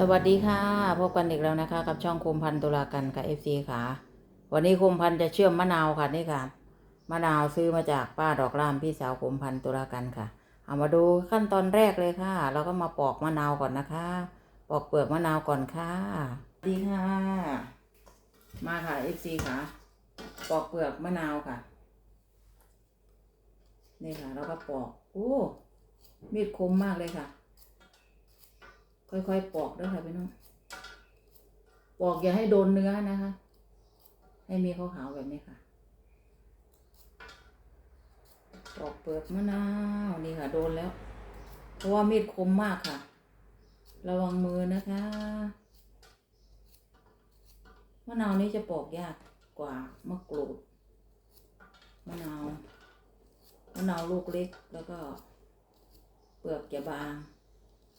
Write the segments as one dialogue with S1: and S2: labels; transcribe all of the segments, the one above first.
S1: สวัสดีค่ะ พบกันอีกแล้วนะคะ กับช่องคมพันธุ์ตุลากันกับเอฟซีค่ะ วันนี้คมพันธ์จะเชื่อมมะนาวค่ะนี่ค่ะ มะนาวซื้อมาจากป้าดอกล่ามพี่สาวคมพันธุ์ตุลากันค่ะ เอามาดูขั้นตอนแรกเลยค่ะ เราก็มาปอกมะนาวก่อนนะคะ ปอกเปลือกมะนาวก่อนค่ะสวัสดีค่ะ มาค่ะเอฟซีค่ะ ปอกเปลือกมะนาวค่ะ นี่ค่ะ เราก็ปอก โอ้ มีดคมมากเลยค่ะ ค่อยๆปอกด้วยค่ะพี่น้องปอกอย่าให้โดนเนื้อนะคะ ให้มีขาวๆแบบนี้ค่ะปอกเปลือกมะนาวนี่ค่ะ โดนแล้ว เพราะว่ามีดคมมากค่ะ ระวังมือนะคะมะนาวนี้จะปอกยากกว่ามะกรูดมะนาวมะนาวลูกเล็กแล้วก็เปลือกจะบาง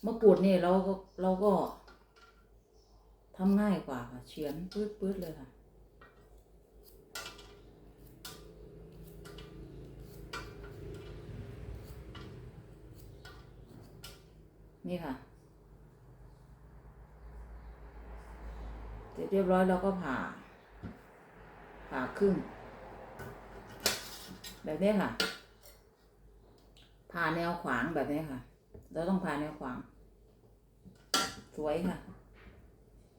S1: มะกรูดนี่เราก็เราก็ทำง่ายกว่าค่ะเฉือนปื๊ดปื๊ดเลยค่ะนี่ค่ะ เสร็จเรียบร้อยเราก็ผ่า ผ่าครึ่ง แบบนี้ค่ะ ผ่าแนวขวางแบบนี้ค่ะ เราต้องผ่าแนวขวาง สวยค่ะ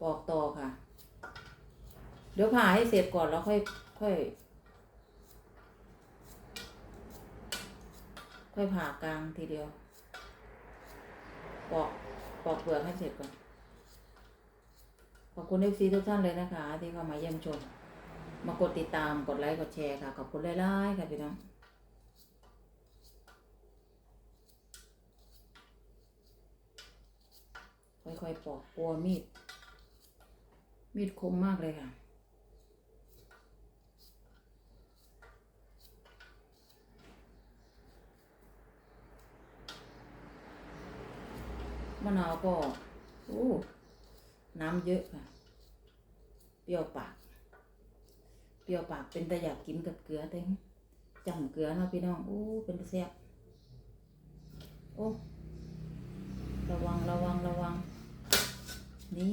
S1: ปอกต่อค่ะ เดี๋ยวผ่าให้เสร็จก่อนแล้วค่อยค่อย ค่อยผ่ากลางทีเดียว ปอกปอกเปลือกให้เสร็จก่อน ขอบคุณเอฟซีทุกท่านเลยนะคะ ที่เข้ามาเยี่ยมชม มากดติดตามกดไลค์กดแชร์ค่ะ ขอบคุณหลายๆค่ะพี่น้อง ค่อยๆปอกกลัวมีด มีดคมมากเลยค่ะมะนาวก็โอ้น้ำเยอะค่ะ เปรี้ยวปาก เปรี้ยวปากเป็นแต่อยากกินกับเกลือเต็งจำเกลือเนาะพี่น้องโอ้เป็นแซ่บโอ้ระวังระวังระวัง นี่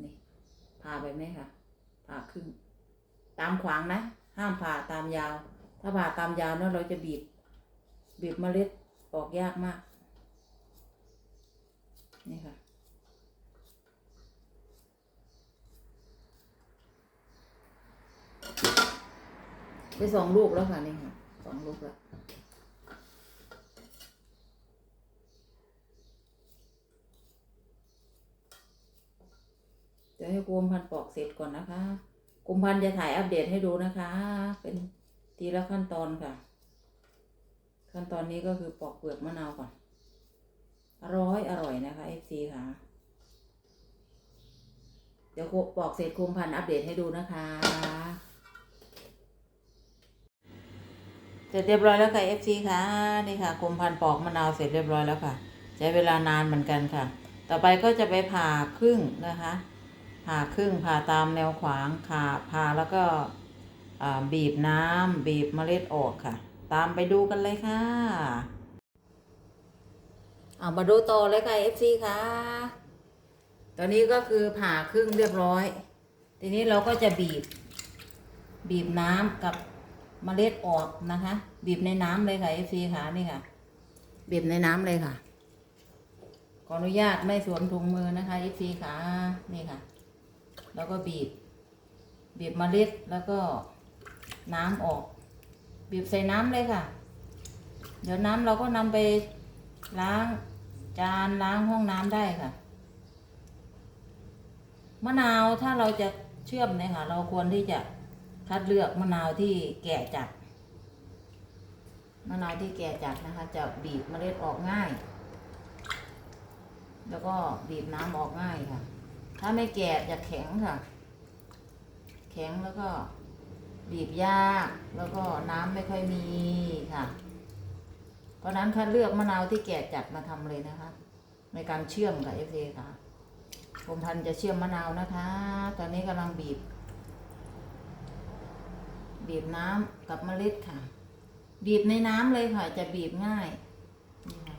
S1: นี่ผ่าไปไหมคะผ่าครึ่งตามขวางนะ ห้ามผ่าตามยาว ถ้าผ่าตามยาวเนาะเราจะบีบ บีบเมล็ดออกยากมาก นี่ค่ะได้สองลูกแล้วค่ะนี่ค่ะสองลูกแล้ว เดี๋ยวให้กุมพันธ์ปอกเสร็จก่อนนะคะกุมพันธ์จะถ่ายอัปเดตให้ดูนะคะ เป็นทีละขั้นตอนค่ะ ขั้นตอนนี้ก็คือปอกเปลือกมะนาวก่อน อร่อยอร่อยนะคะ FC ค่ะ เดี๋ยวปอกเสร็จคุมพันธ์อัปเดตให้ดูนะคะ เสร็จเรียบร้อยแล้วค่ะ FC ค่ะนี่ค่ะคุมพันธ์ปอกมะนาวเสร็จเรียบร้อยแล้วค่ะ ใช้เวลานานเหมือนกันค่ะ ต่อไปก็จะไปผ่าครึ่งนะคะ ผ่าครึ่งผ่าตามแนวขวางผ่าผ่าแล้วก็บีบน้ำบีบเมล็ดออกค่ะ ตามไปดูกันเลยค่ะเอามาดูต่อเลยค่ะ FC ค่ะ ตอนนี้ก็คือผ่าครึ่งเรียบร้อย ทีนี้เราก็จะบีบ บีบน้ำกับเมล็ดออกนะคะ บีบในน้ำเลยค่ะ FC ค่ะนี่ค่ะ บีบในน้ำเลยค่ะขออนุญาตไม่สวมถุงมือนะคะ FC ค่ะนี่ค่ะ แล้วก็บีบ บีบเมล็ดแล้วก็น้ำออก บีบใส่น้ำเลยค่ะ เดี๋ยวน้ำเราก็นำไปล้างจานล้างห้องน้ำได้ค่ะ มะนาวถ้าเราจะเชื่อมเนี่ยค่ะ เราควรที่จะคัดเลือกมะนาวที่แก่จัดมะนาวที่แก่จัดนะคะ จะบีบเมล็ดออกง่าย แล้วก็บีบน้ำออกง่ายค่ะ ถ้าไม่แก่จะแข็งค่ะ แข็งแล้วก็บีบยากแล้วก็น้ำไม่ค่อยมีค่ะ เพราะนั้นคัดเลือกมะนาวที่แก่จัดมาทำเลยนะคะ ในการเชื่อมกับเอฟเค่ะผมพันจะเชื่อมมะนาวนะคะ ตอนนี้กำลังบีบ บีบน้ำกับเมล็ดค่ะ บีบในน้ำเลยค่ะ จะบีบง่ายนี่ค่ะ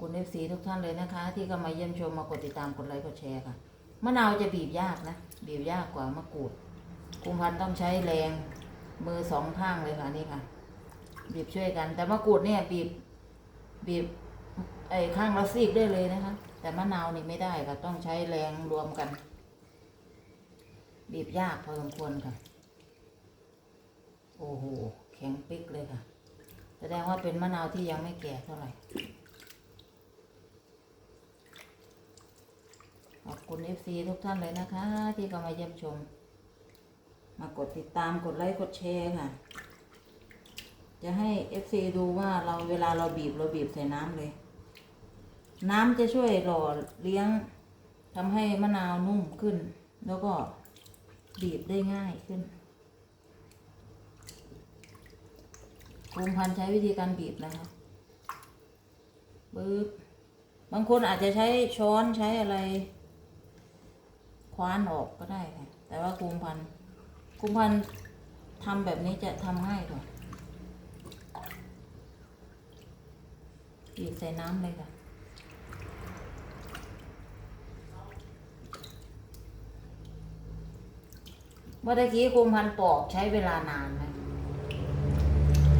S1: คุณเอฟซีทุกท่านเลยนะคะ ที่เข้ามาเยี่ยมชมมากดติดตามกดไลค์กดแชร์ค่ะมะนาวจะบีบยากนะ บีบยากกว่ามะกรูดกุมพันต้องใช้แรงมือสองข้างเลยค่ะนี่ค่ะ บีบช่วยกัน แต่มะกรูดเนี่ยบีบบีบไอ้ข้างละซีกได้เลยนะคะ แต่มะนาวนี่ไม่ได้ค่ะต้องใช้แรงรวมกัน บีบยากพอสมควรค่ะ โอ้โหแข็งปิ๊กเลยค่ะ แสดงว่าเป็นมะนาวที่ยังไม่แก่เท่าไหร่ ขอบคุณ FC ทุกท่านเลยนะคะ ที่เข้ามาเยี่ยมชม มากดติดตามกดไลค์กดแชร์ค่ะ จะให้ FC ดูว่าเราเวลาเราบีบเราบีบใส่น้ำเลย น้ำจะช่วยหล่อเลี้ยงทำให้มะนาวนุ่มขึ้น แล้วก็บีบได้ง่ายขึ้นภูมิพันใช้วิธีการบีบนะคะปึ๊บบางคนอาจจะใช้ช้อนใช้อะไร คว้านออกก็ได้ค่ะ แต่ว่าภูมพันธุ์ภูมพันทำแบบนี้จะทำง่ายกว่าบีบใส่น้ำเลยค่ะเมื่อกี้คุมพันปอกใช้เวลานานไหม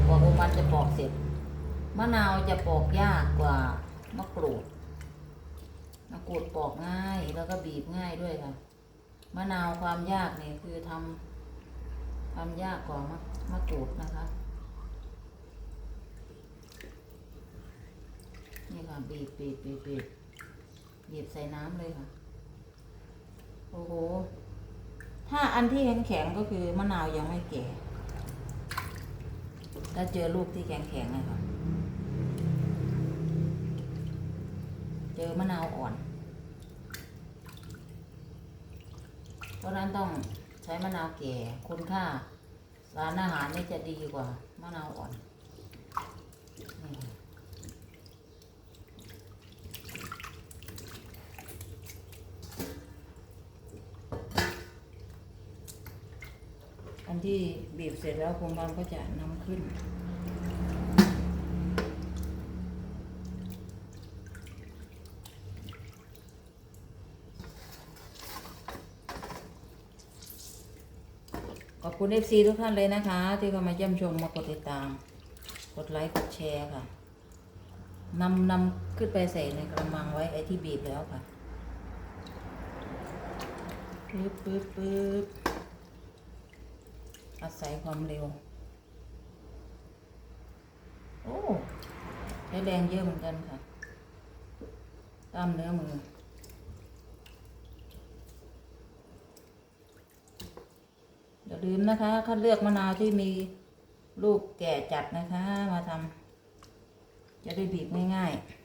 S1: กว่าคุมพันจะปอกเสร็จมะนาวจะปอกยากกว่ามะกรูดมะกรูดปอกง่ายแล้วก็บีบง่ายด้วยค่ะ มะนาวความยากเนี่ยคือทำทำยากกว่ามะมะกรูดนะคะ นี่ค่ะบีบบีบบีบบีบบีบใส่น้ำเลยค่ะ โอ้โห ถ้าอันที่แข็งแข็งก็คือมะนาวยังไม่แก่ถ้าเจอลูกที่แข็งแข็งๆนะคะเจอมะนาวอ่อน เพ ราะนั้นต้องใช้มะนาวแก่คุณค่าสารอาหารนี่จะดีกว่ามะนาวอ่อนอันที่บีบเสร็จแล้วคุณบางก็จะนำขึ้น อบคุณ FC ทุกท่านเลยนะคะ ที่เข้ามาเยี่ยมชมมากดติดตาม กดไลค์กดแชร์ค่ะนำนำขึ้นไปใส่ในกระมังไว้ไอ้ที่บีบแล้วค่ะปึ๊บปึ๊บปึ๊บอาศัยความเร็ว โอ้ใช้แรงเยอะเหมือนกันค่ะกล้ามเนื้อมือ อย่า ลืมนะคะคัดเลือกมะนาวที่มีลูกแก่จัดนะคะ มาทำจะได้บีบง่ายๆ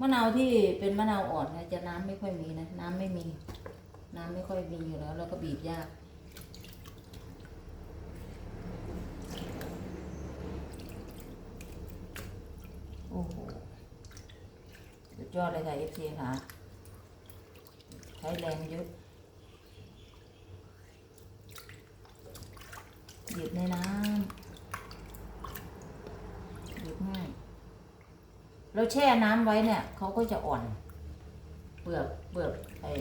S1: มะนาวที่เป็นมะนาวอ่อนนี่ยจะน้ำไม่ค่อยมีนะ น้ำไม่มี น้ำไม่ค่อยมีอยู่แล้ว แล้วก็บีบยาก โอ้โหสุด ยอดเลยค่ะ FC ค่ะใช้แรงเยอะหยิบในน้ำหยิบง่ายเราแช่น้ำไว้เนี่ยเขาก็จะอ่อน เปลือกเปลือกไอ้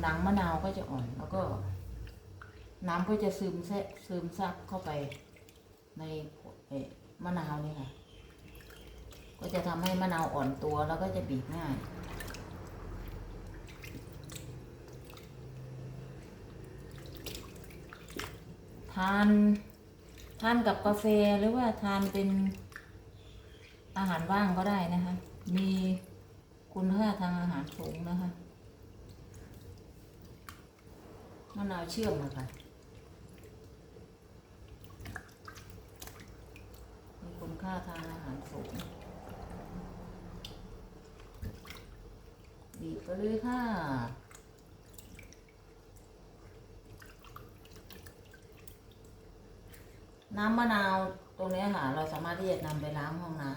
S1: หนังมะนาวก็จะอ่อน แล้วก็ น้ำก็จะซึมแทะซึมซับเข้าไปในไอ้มะนาวนี่ค่ะ ก็จะทำให้มะนาวอ่อนตัวแล้วก็จะบีบง่าย ทานทานกับกาแฟหรือว่าทานเป็นอาหารว่างก็ได้นะคะ มีคุณค่าทางอาหารสูงนะคะมะนาวเชื่อมอะค่ะมีคุณค่าทางอาหารสูง บีบไปเลยค่ะน้ำมะนาวตรงนี้ค่ะ เราสามารถที่จะนำไปล้างห้องน้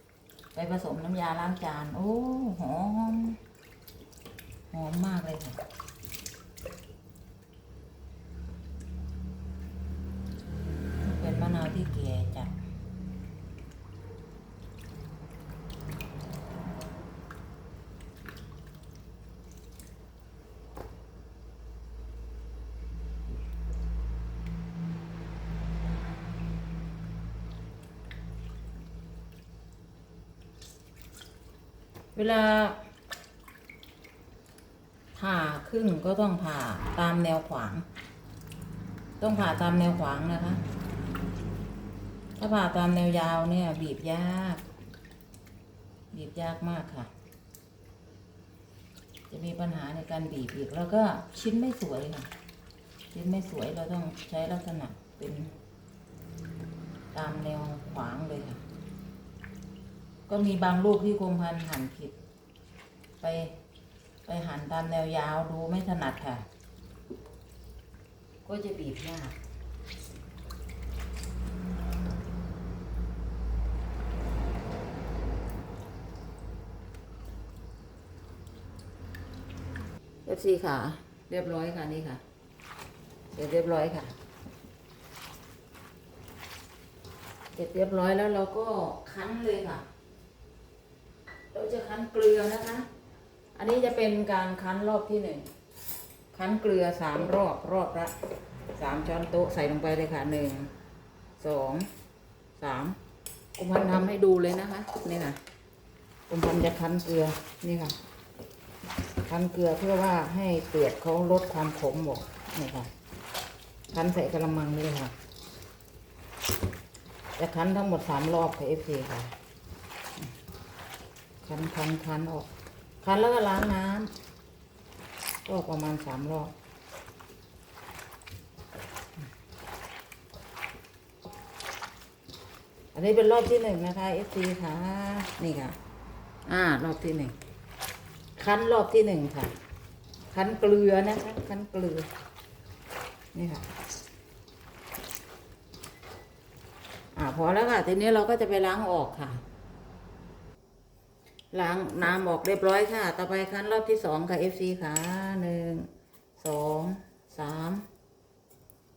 S1: ำไปผสมน้ำยาล้างจาน โอ้หอมหอมมากเลยค่ะ เวลาผ่าครึ่งก็ต้องผ่าตามแนวขวาง ต้องผ่าตามแนวขวางนะคะ ถ้าผ่าตามแนวยาวเนี่ย บีบยาก บีบยากมากค่ะ จะมีปัญหาในการบีบอีกแล้วก็ชิ้นไม่สวยค่ะ ชิ้นไม่สวยเราต้องใช้ลักษณะเป็นตามแนวขวางเลยค่ะ ก็มีบางลูกที่คงพันหั่นผิด ไป ไปหั่นตามแนวยาวดูไม่ถนัดค่ะ ก็จะบีบยากเอฟซีค่ะ เรียบร้อยค่ะนี่ค่ะ เสร็จเรียบร้อยค่ะ เสร็จเรียบร้อยแล้วเราก็คั้นเลยค่ะ เราจะคั้นเกลือนะคะ อันนี้จะเป็นการคั้นรอบที่หนึ่งคั้นเกลือสามรอบรอบละสามช้อนโต๊ะใส่ลงไปเลยค่ะหนึ่งสองสามกุมพันทำให้ดูเลยนะคะนี่ค่ะกุมพันจะคั้นเกลือนี่ค่ะ คั้นเกลือเพื่อว่าให้เปลือกเขาลดความขมหมดนี่ค่ะคั้นใส่กระมังนี่เลยค่ะ จะคั้นทั้งหมดสามรอบค่ะเอฟซีค่ะ คั้นคั้นคั้นออก คั้นแล้วก็ล้างน้ำก็ประมาณสามรอบอันนี้เป็นรอบที่หนึ่งนะคะเอฟซีค่ะ นี่ค่ะ อ่า รอบที่หนึ่งคั้นรอบที่หนึ่งค่ะ คั้นเกลือนะคะคั้นเกลือ นี่ค่ะ อ่าพอแล้วค่ะ ทีนี้เราก็จะไปล้างออกค่ะ ล้างน้ำออกเรียบร้อยค่ะ ต่อไปคั้นรอบที่สองค่ะ FC ค่ะหนึ่งสองสาม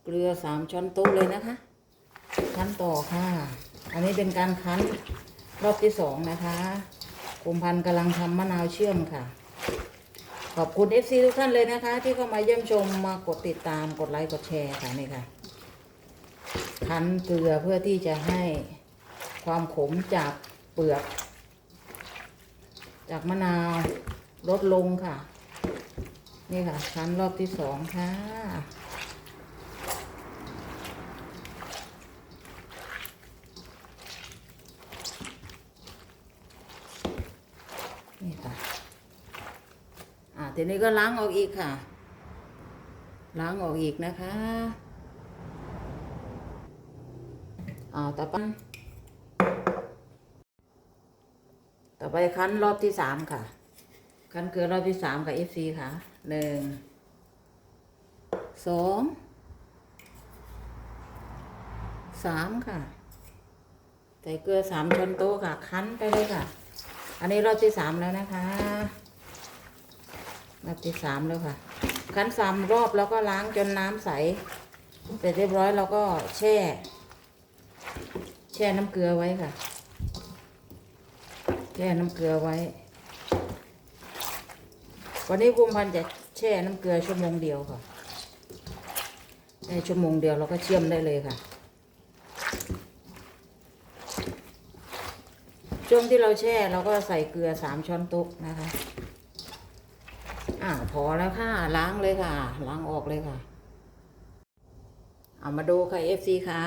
S1: เกลือสามช้อนโต๊ะเลยนะคะคั้นต่อค่ะ อันนี้เป็นการคั้นรอบที่สองนะคะกลุ่มพันธ์กำลังทำมะนาวเชื่อมค่ะ ขอบคุณ FC ทุกท่านเลยนะคะ ที่เข้ามาเยี่ยมชมมากดติดตามกดไลค์กดแชร์ค่ะนี่ค่ะคั้นเกลือเพื่อที่จะให้ความขมจากเปลือก จากมะนาวลดลงค่ะ นี่ค่ะคั้นรอบที่สองค่ะ นี่ค่ะ อ่าทีนี้ก็ล้างออกอีกค่ะ ล้างออกอีกนะคะ อ่าต่อไป ต่อ ไปคั้นรอบที่สามค่ะ คั้นเกลือรอบที่สามกับ FC ค่ะ หนึ่ง สอง สามค่ะ ใส่เกลือสามช้อนโต๊ะค่ะ คั้นไปเลยค่ะ อันนี้รอบที่สามแล้วนะคะ รอบที่สามแล้วค่ะ คั้นสามรอบแล้วก็ล้างจนน้ำใส เสร็จเรียบร้อยเราก็แช่ แช่น้ำเกลือไว้ค่ะ แช่น้ำเกลือไว้ วันนี้กุมพันธ์จะแช่น้ำเกลือชั่วโมงเดียวค่ะแช่ชั่วโมงเดียวเราก็เชื่อมได้เลยค่ะ ช่วงที่เราแช่เราก็ใส่เกลือสามช้อนโต๊ะนะคะอ่าพอแล้วค่ะ ล้างเลยค่ะ ล้างออกเลยค่ะ เอามาดูค่ะ FC ค่ะ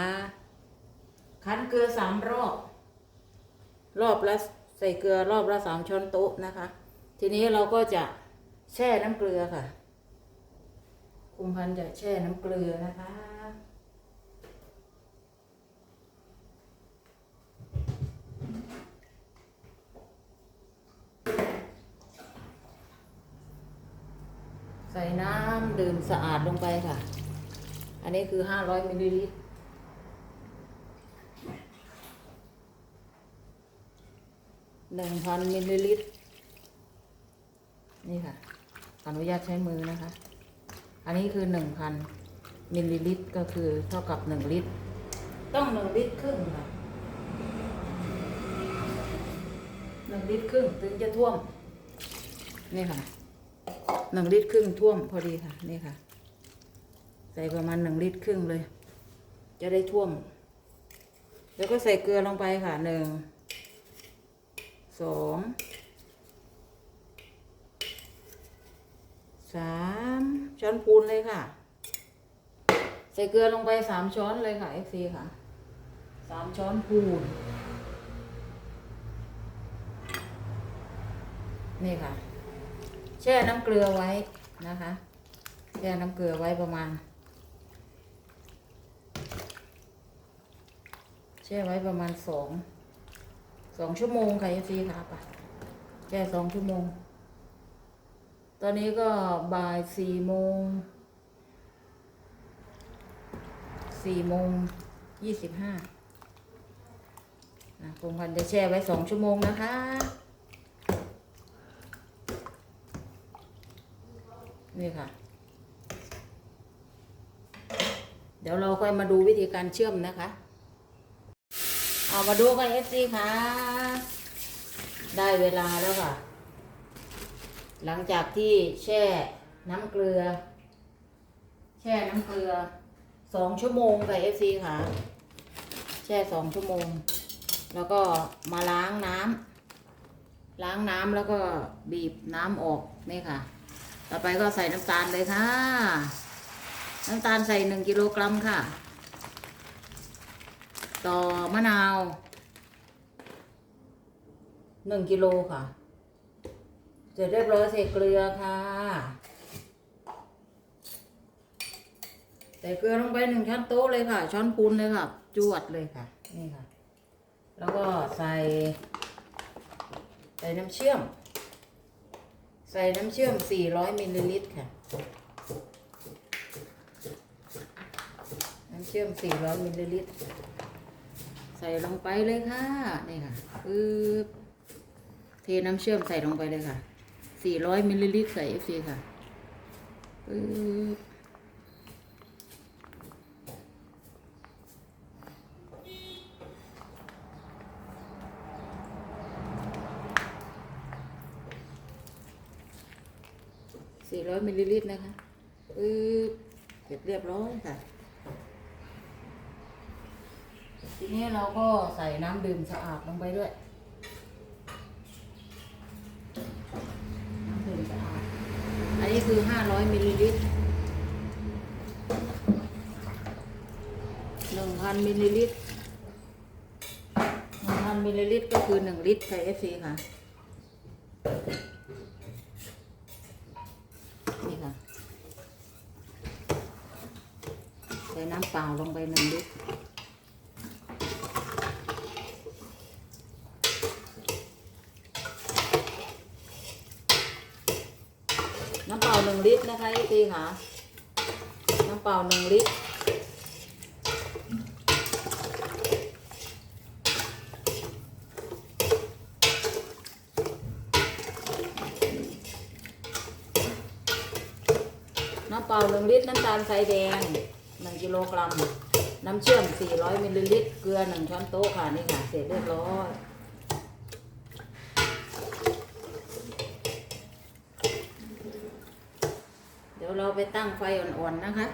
S1: คั้นเกลือสามรอบ รอบละ ใส่เกลือรอบละสามช้อนโต๊ะนะคะ ทีนี้เราก็จะแช่น้ำเกลือค่ะ คุมพันจะแช่น้ำเกลือนะคะ ใส่น้ำดื่มสะอาดลงไปค่ะ อันนี้คือห้าร้อยมิลลิลิตร หนึ่งพันมิลลิลิตร นี่ค่ะ อนุญาตใช้มือนะคะ อันนี้คือหนึ่งพันมิลลิลิตรก็คือเท่ากับหนึ่งลิตร ต้องหนึ่งลิตรครึ่งค่ะหนึ่งลิตรครึ่งถึงจะท่วม นี่ค่ะหนึ่งลิตรครึ่งท่วมพอดีค่ะ นี่ค่ะ ใส่ประมาณหนึ่งลิตรครึ่งเลย จะได้ท่วม แล้วก็ใส่เกลือลงไปค่ะหนึ่ง สองสามช้อนปูนเลยค่ะ ใส่เกลือลงไปสามช้อนเลยค่ะเอฟซีค่ะสามช้อนปูน นี่ค่ะ แช่น้ำเกลือไว้นะคะ แช่น้ำเกลือไว้ประมาณ แช่ไว้ประมาณสอง สองชั่วโมงค่ะ FC ค่ะไปแช่สองชั่วโมง ตอนนี้ก็บ่ายสี่โมงสี่โมงยี่สิบห้านะคงพันจะแช่ไว้สองชั่วโมงนะคะนี่ค่ะ เดี๋ยวเราค่อยมาดูวิธีการเชื่อมนะคะ เอามาดูกันเอฟซีค่ะ ได้เวลาแล้วค่ะ หลังจากที่แช่น้ำเกลือ แช่น้ำเกลือสองชั่วโมงค่ะเอฟซีค่ะ แช่สองชั่วโมง แล้วก็มาล้างน้ำล้างน้ำแล้วก็บีบน้ำออกนี่ค่ะ ต่อไปก็ใส่น้ำตาลเลยค่ะ น้ำตาลใส่หนึ่งกิโลกรัมค่ะ ต่อมะนาวหนึ่งกิโลค่ะ เสร็จเรียบร้อยใส่เกลือค่ะ ใส่เกลือลงไปหนึ่งช้อนโต๊ะเลยค่ะ ช้อนปูนเลยค่ะ จวดเลยค่ะ นี่ค่ะ แล้วก็ใส่ ใส่น้ำเชื่อม ใส่น้ำเชื่อม 400มิลลิลิตรค่ะ น้ำเชื่อม 400มิลลิลิตร ใส่ลงไปเลยค่ะนี่ค่ะปึ๊บเทน้ำเชื่อมใส่ลงไปเลยค่ะ 400มิลลิลิตรใส่ FC ค่ะปึ๊บ400มิลลิลิตรนะคะปึ๊บเสร็จเรียบร้อยค่ะ ทีนี้เราก็ใส่น้ำดื่มสะอาดลงไปด้วย น้ำดื่มสะอาด อันนี้คือ 500มิลลิลิตร1,000มิลลิลิตร1,000มิลลิลิตรก็คือ1ลิตรใส่ FC ค่ะ นี่ค่ะ ใส่น้ำเปล่าลงไป1ลิตร น้ำเปล่า หนึ่งลิตรนะคะพี่ค่ะน้ำเปล่าหนึ่งลิตรน้ำเปล่าหนึ่งลิตรน้ำตาลทรายแดงหนึ่งกิโลกรัมน้ำเชื่อม 400มิลลิลิตร เกลือหนึ่งช้อนโต๊ะค่ะ นี่ค่ะ เสร็จเรียบร้อย เราไปตั้งไฟอ่อนๆนะคะ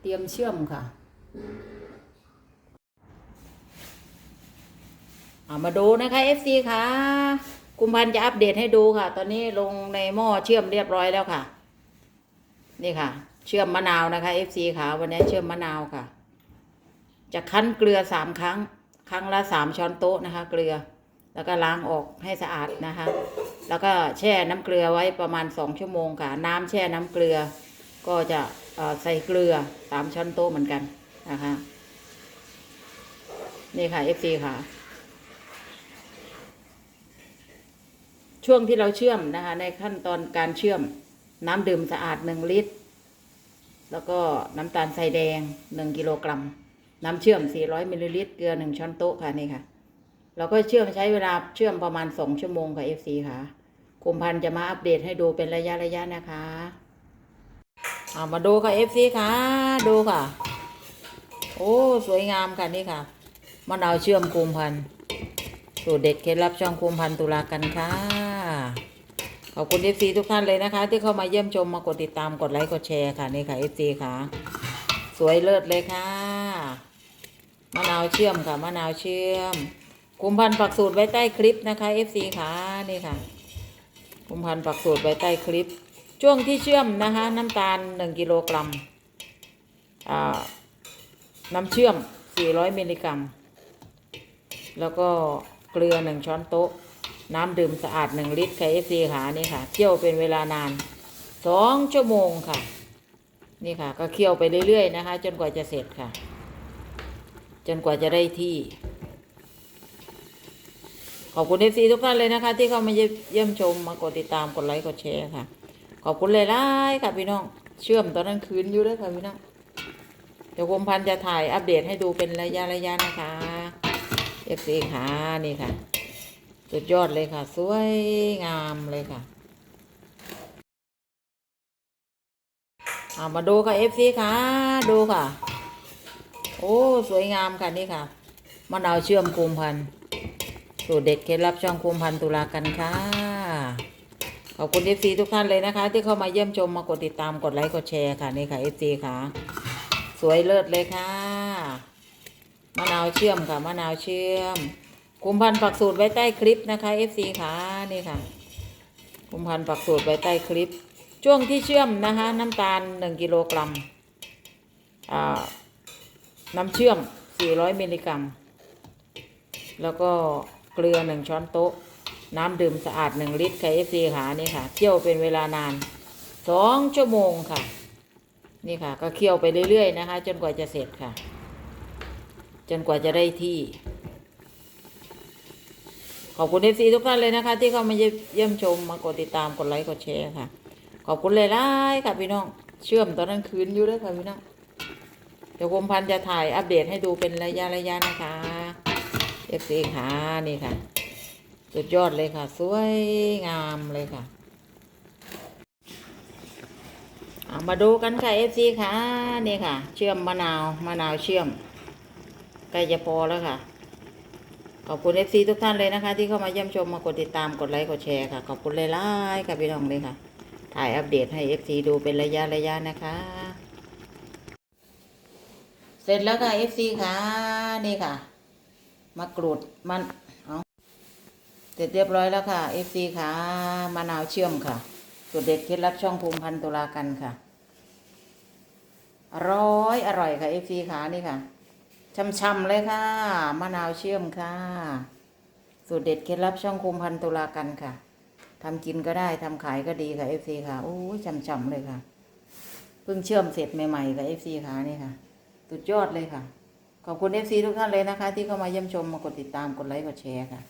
S1: เตรียมเชื่อมค่ะเอามาดูนะคะ FC ค่ะกุมพันจะอัปเดตให้ดูค่ะ ตอนนี้ลงในหม้อเชื่อมเรียบร้อยแล้วค่ะ นี่ค่ะ เชื่อมมะนาวนะคะ FC ค่ะ วันนี้เชื่อมมะนาวค่ะ จะคั้นเกลือสามครั้ง ครั้งละสามช้อนโต๊ะนะคะ เกลือ แล้วก็ล้างออกให้สะอาดนะคะ แล้วก็แช่น้ำเกลือไว้ประมาณสองชั่วโมงค่ะ น้ำแช่น้ำเกลือ ก็จะใส่เกลือสามช้อนโต๊ะเหมือนกันนะคะ นี่ค่ะ FC ค่ะ ช่วงที่เราเชื่อมนะคะ ในขั้นตอนการเชื่อมน้ำดื่มสะอาดหนึ่งลิตร แล้วก็น้ำตาลทรายแดงหนึ่งกิโลกรัม น้ำเชื่อม400มิลลิลิตร เกลือหนึ่งช้อนโต๊ะค่ะนี่ค่ะ เราก็เชื่อมใช้เวลาเชื่อมประมาณสองชั่วโมงค่ะ FC ค่ะคุมพันจะมาอัปเดตให้ดูเป็นระยะระยะนะคะเอามาดูค่ะ FC ค่ะดูค่ะ โอ้สวยงามค่ะนี่ค่ะมะนาวเชื่อมคุมพันสูตรเด็ดเคล็ดลับช่องคุมพันตุลากันค่ะขอบคุณ FC ทุกท่านเลยนะคะ ที่เข้ามาเยี่ยมชมมากดติดตามกดไลค์กดแชร์ค่ะนี่ค่ะ FC ค่ะ สวยเลิศเลยค่ะมะนาวเชื่อมค่ะมะนาวเชื่อม กุมพันธ์ปักสูตรไว้ใต้คลิปนะคะ FC ค่ะนี่ค่ะกุมพันธ์ปักสูตรไว้ใต้คลิป ช่วงที่เชื่อมนะคะ น้ำตาล 1 กิโลกรัมน้ำเชื่อม 400 มิลลิกรัม แล้วก็เกลือ 1 ช้อนโต๊ะ น้ำดื่มสะอาด 1 ลิตร KFC ค่ะนี่ค่ะเคี่ยวเป็นเวลานาน 2 ชั่วโมงค่ะ นี่ค่ะ ก็เคี่ยวไปเรื่อยๆนะคะ จนกว่าจะเสร็จค่ะ จนกว่าจะได้ที่ ขอบคุณเอฟซีทุกท่านเลยนะคะ ที่เข้ามาเยี่ยมชมมากดติดตามกดไลค์กดแชร์ค่ะ ขอบคุณเลยล่ค่ะพี่น้อง เชื่อมตอนนั้นคืนอยู่ด้วยค่ะพี่น้อง เดี๋ยวผมพันธ์จะถ่ายอัปเดตให้ดูเป็นระยะระยะนะคะเอฟซีค่ะนี่ค่ะ สุดยอดเลยค่ะ สวยงามเลยค่ะเอามาดูค่ะเอฟซีค่ะ ดูค่ะ โอ้ สวยงามค่ะนี่ค่ะมะนาวเชื่อมกุมพันธุ์ สูตรเด็ดเคล็ดลับช่องกุมพันธุ์ตุลากันค่ะ ขอบคุณเอฟซีทุกท่านเลยนะคะ ที่เข้ามาเยี่ยมชมมากดติดตามกดไลค์กดแชร์ค่ะนี่ค่ะเอฟซีค่ะ สวยเลิศเลยค่ะมะนาวเชื่อมค่ะมะนาวเชื่อมกุมพันธุ์ปักสูตรไว้ใต้คลิปนะคะเอฟซีค่ะนี่ค่ะกุมพันธุ์ปักสูตรไว้ใต้คลิป ช่วงที่เชื่อมนะคะ น้ำตาล 1 กิโลกรัมน้ำเชื่อม 400มิลลิกรัม แล้วก็ เกลือ1ช้อนโต๊ะ น้ำดื่มสะอาด1ลิตร KFC ค่ะนี่ค่ะ เคี่ยวเป็นเวลานาน2ชั่วโมงค่ะ นี่ค่ะ ก็เคี่ยวไปเรื่อยๆนะคะ จนกว่าจะเสร็จค่ะ จนกว่าจะได้ที่ ขอบคุณเอฟซีทุกท่านเลยนะคะ ที่เข้ามาเยี่ยมชมมากดติดตามกดไลค์กดแชร์ค่ะ ขอบคุณเลยล่ค่ะพี่น้อง เชื่อมตอนนั้นคืนอยู่ด้วยค่ะพี่น้องเดี๋ยวผมพันจะถ่ายอัปเดตให้ดูเป็นระยะระยะนะคะ เอฟซีค่ะนี่ค่ะ สุดยอดเลยค่ะ สวยงามเลยค่ะเอามาดูกันค่ะเอฟซีค่ะนี่ค่ะ เชื่อมมะนาวมะนาวเชื่อมใกล้จะพอแล้วค่ะ ขอบคุณเอฟซีทุกท่านเลยนะคะ ที่เข้ามาเยี่ยมชมมากดติดตามกดไลค์กดแชร์ค่ะขอบคุณเลยล่ค่ะพี่น้องเลยค่ะ ถ่ายอัปเดตให้เอฟซีดูเป็นระยะระยะนะคะ เสร็จแล้วค่ะ FC ค่ะนี่ค่ะ มากรูดมันเอาเสร็จเรียบร้อยแล้วค่ะ FC ค่ะมะนาวเชื่อมค่ะสูตรเด็ดเคล็ดลับช่องภูมิพันธุ์ตุลากันค่ะอร่อยอร่อยค่ะ FC ค่ะนี่ค่ะช่ำๆเลยค่ะมะนาวเชื่อมค่ะ สูตรเด็ดเคล็ดลับช่องภูมิพันธุ์ตุลากันค่ะทำกินก็ได้ทำขายก็ดีค่ะ FC ค่ะโอ้ยช่ำๆเลยค่ะเพิ่งเชื่อมเสร็จใหม่ๆค่ะ FC ค่ะนี่ค่ะสุดยอดเลยค่ะ ขอบคุณเอฟซีทุกท่านเลยนะคะ ที่เข้ามาเยี่ยมชมมากดติดตามกดไลค์กดแชร์ค่ะ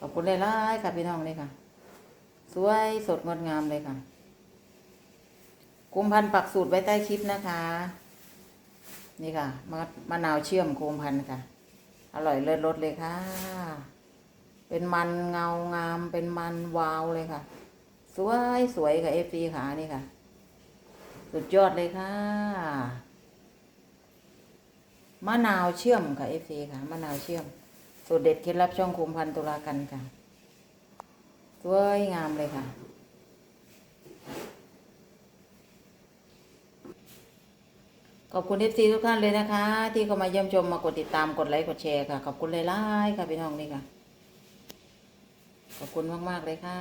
S1: ขอบคุณเลยล่ๆค่ะพี่น้องเลยค่ะ สวยสดงดงามเลยค่ะกุมพันธ์ปักสูตรไว้ใต้คลิปนะคะ นี่ค่ะมะมะนาวเชื่อมกุมพันธ์ค่ะ อร่อยเลิศรสเลยค่ะ เป็นมันเงางาม เป็นมันวาวเลยค่ะ สวยสวยค่ะเอฟซีค่ะนี่ค่ะ สุดยอดเลยค่ะ มะนาวเชื่อมค่ะเอฟซีค่ะมะนาวเชื่อม สูตรเด็ดเคล็ดลับช่องคุมพันตุลากันค่ะสวยงามเลยค่ะขอบคุณเอฟซีทุกท่านเลยนะคะ ที่เข้ามาเยี่ยมชมมากดติดตามกดไลค์กดแชร์ค่ะ ขอบคุณเลยล่ค่ะพี่น้องนี่ค่ะ ขอบคุณมาก ๆ เลยค่ะ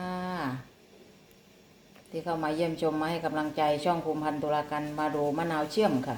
S1: ที่เข้ามาเยี่ยมชมมาให้กำลังใจช่องภูมิพันธุ์ตุลากันมาดูมะนาวเชื่อมค่ะ